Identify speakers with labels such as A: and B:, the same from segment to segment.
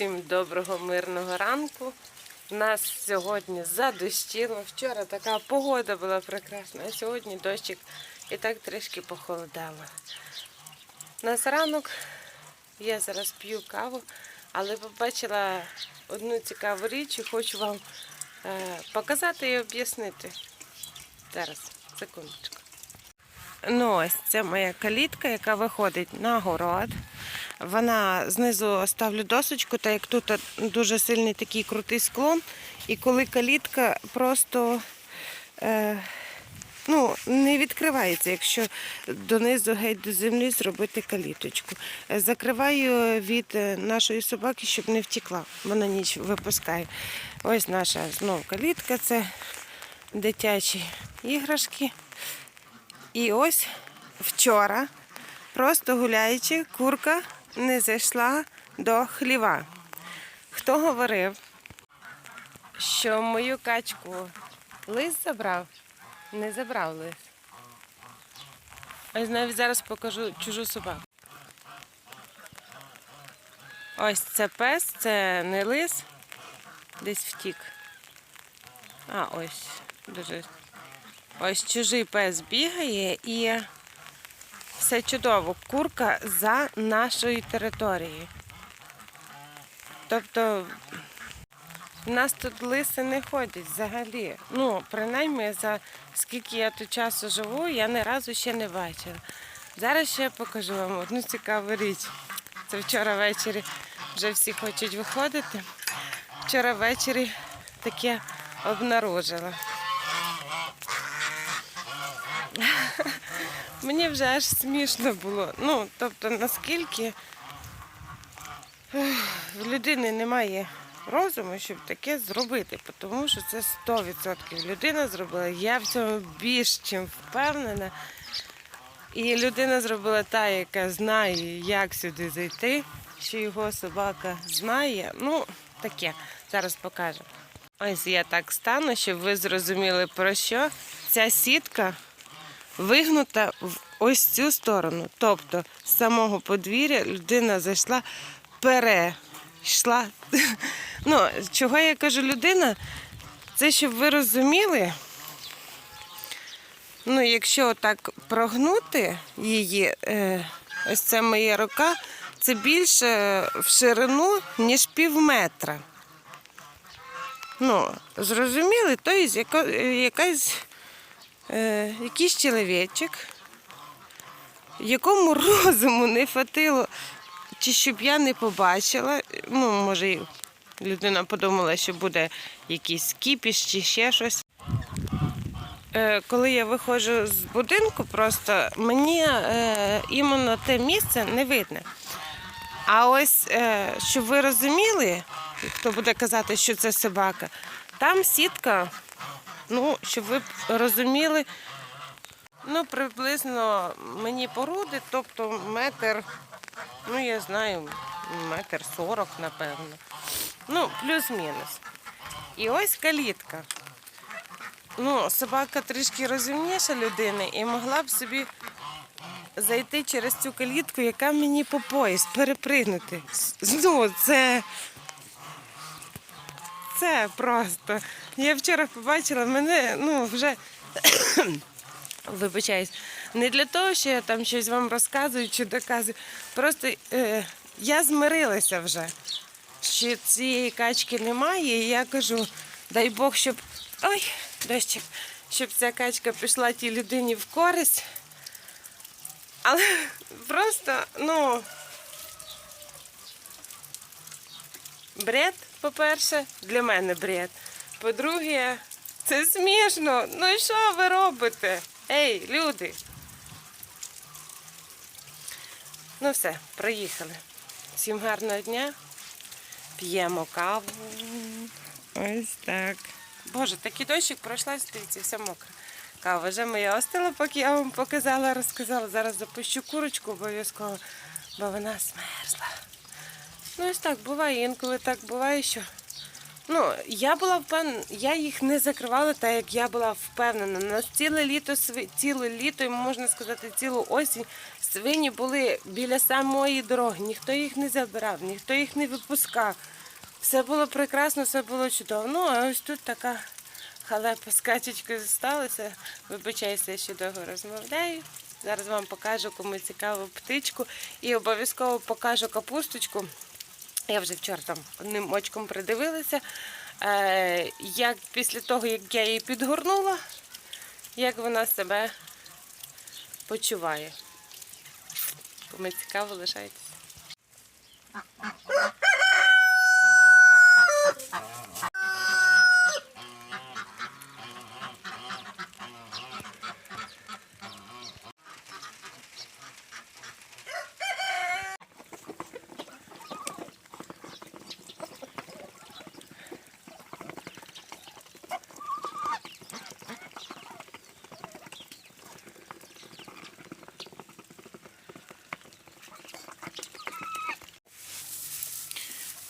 A: Всім доброго мирного ранку. Нас сьогодні задощило. Вчора така погода була прекрасна, а сьогодні дощик і так трішки похолодало. Нас ранок, я зараз п'ю каву, але побачила одну цікаву річ і хочу вам е, показати і об'яснити. Зараз, секундочку. Ну, ось це моя калітка, яка виходить на город. Вона знизу ставлю досочку, так як тут дуже сильний такий крутий склон. І коли калітка просто е, ну, не відкривається, якщо донизу геть до землі зробити каліточку. Е, Закриваю від е, нашої собаки, щоб не втекла, бо на ніч випускаю. Ось наша знову калітка, це дитячі іграшки. І ось вчора, просто гуляючи, курка не зайшла до хліва. Хто говорив, що мою качку лис забрав? Не забрав лис. Ось навіть зараз покажу чужу собаку. Ось це пес, це не лис, десь втік. А, ось, дуже Ось чужий пес бігає і все чудово. Курка за нашою територією. Тобто в нас тут лиси не ходять взагалі. Ну, принаймні, за скільки я тут часу живу, я ні разу ще не бачила. Зараз ще покажу вам одну цікаву річ. Це вчора ввечері вже всі хочуть виходити. Вчора ввечері таке обнаружила. Мені вже аж смішно було. Ну, тобто, наскільки в людини немає розуму, щоб таке зробити, тому що це 100% людина зробила. Я в цьому більш чим впевнена. І людина зробила та, яка знає, як сюди зайти, що його собака знає. Ну, таке. Зараз покажу. Ось я так стану, щоб ви зрозуміли про що. Ця сітка вигнута в ось цю сторону. Тобто з самого подвір'я людина зайшла, перейшла. Ну, чого я кажу людина? Це щоб ви розуміли. Ну, якщо так прогнути її, е, ось це моя рука, це більше в ширину, ніж пів метра. Ну, зрозуміли, то є якась е, якийсь чоловічок, якому розуму не хватило, чи щоб я не побачила. Ну, може, людина подумала, що буде якийсь кіпіш чи ще щось. Е, коли я виходжу з будинку, просто мені е, іменно те місце не видно. А ось, е, щоб ви розуміли, хто буде казати, що це собака, там сітка Ну, щоб ви розуміли, ну, приблизно мені породи, тобто метр, ну я знаю, метр сорок, напевно. Ну, плюс-мінус. І ось калітка. Ну, собака трішки розумніша людини і могла б собі зайти через цю калітку, яка мені по пояс, перепригнути. Ну, це це просто. Я вчора побачила мене, ну вже вибачаюсь, не для того, що я там щось вам розказую чи доказую. Просто е, я змирилася вже, що цієї качки немає, і я кажу, дай Бог, щоб. Ой, дощик, щоб ця качка пішла тій людині в користь. Але просто, ну. Бред, по-перше, для мене бред. По-друге, це смішно. Ну і що ви робите? Ей, люди. Ну все, проїхали. Всім гарного дня. П'ємо каву. Ось так. Боже, такий дощик пройшла, дивіться, все мокре. Кава вже моя остила, поки я вам показала, розказала. Зараз запущу курочку обов'язково, бо вона змерзла. Ну ось так буває, інколи так буває, що Ну, я була впевнена, я їх не закривала, так як я була впевнена. На ціле літо, ціле літо, можна сказати, цілу осінь свині були біля самої дороги. Ніхто їх не забирав, ніхто їх не випускав. Все було прекрасно, все було чудово. Ну, а ось тут така халепа з качечкою сталася. Вибачаюся, що довго розмовляю. Зараз вам покажу, кому цікаво птичку. І обов'язково покажу капусточку. Я вже вчора там одним очком придивилася. Е, як після того, як я її підгорнула, як вона себе почуває. Кому цікаво, лишайтеся.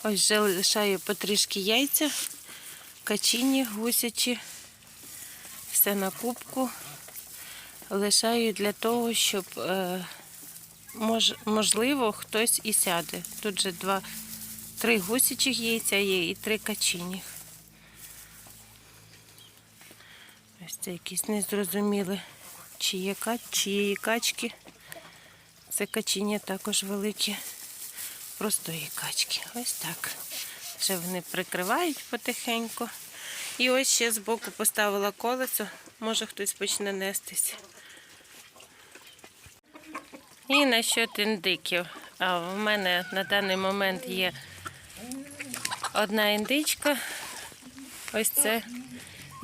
A: Ось вже лишаю потрішки яйця, качині, гусячі, все на кубку. Лишаю для того, щоб е, мож, можливо хтось і сяде. Тут же два, три гусячих яйця є і три качині. Ось це якісь незрозумілі, чи є ка- чиєї качки. Це качині також великі простої качки. Ось так. Вже вони прикривають потихеньку. І ось ще збоку поставила колесо, може хтось почне нестись. І насчет індиків. А в мене на даний момент є одна індичка, ось це,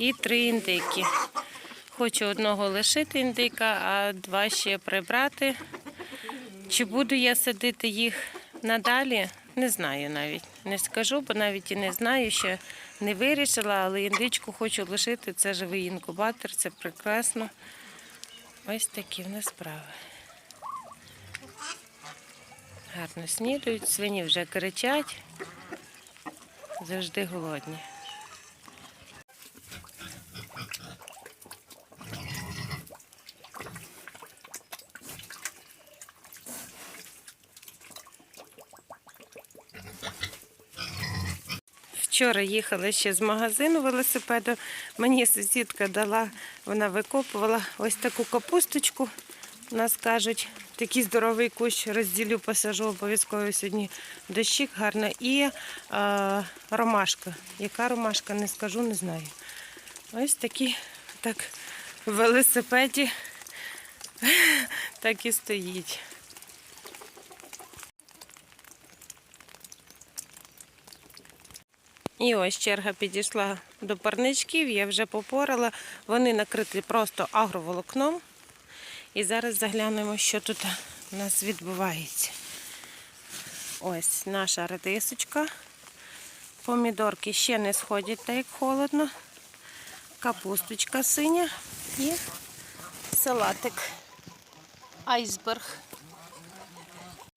A: і три індики. Хочу одного лишити індика, а два ще прибрати. Чи буду я садити їх надалі? Не знаю навіть. Не скажу, бо навіть і не знаю, ще не вирішила, але індичку хочу лишити. Це живий інкубатор, це прекрасно. Ось такі в нас справи. Гарно снідують, свині вже кричать, завжди голодні. Вчора їхала ще з магазину велосипедом. Мені сусідка дала, вона викопувала ось таку капусточку. Нас кажуть, такий здоровий кущ розділю, посажу обов'язково сьогодні дощик гарно. І е, ромашка. Яка ромашка, не скажу, не знаю. Ось такі так в велосипеді так і стоїть. І ось черга підійшла до парничків, я вже попорала. Вони накриті просто агроволокном. І зараз заглянемо, що тут у нас відбувається. Ось наша редисочка. Помідорки ще не сходять, так як холодно. Капусточка синя і салатик. Айсберг.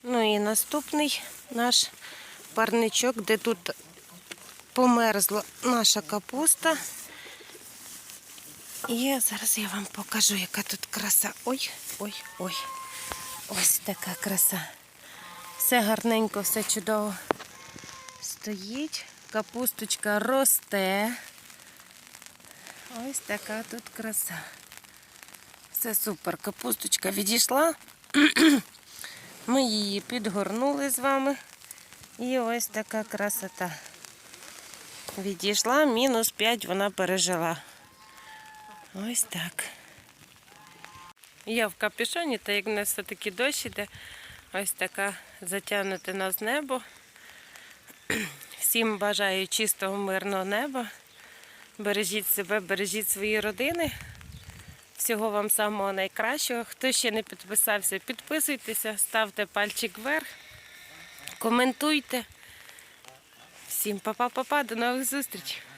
A: Ну і наступний наш парничок, де тут померзла наша капуста. І зараз я вам покажу, яка тут краса. Ой, ой, ой. Ось така краса. Все гарненько, все чудово стоїть. Капусточка росте. Ось така тут краса. Все супер. Капусточка відійшла. Ми її підгорнули з вами. І ось така красота. Відійшла, мінус 5 вона пережила. Ось так. Я в капюшоні, та як в нас все-таки дощ іде, ось така затягнуте нас небо. Всім бажаю чистого, мирного неба. Бережіть себе, бережіть свої родини. Всього вам самого найкращого. Хто ще не підписався, підписуйтеся, ставте пальчик вверх, коментуйте. Всім па-па-па-па, до нових зустрічей!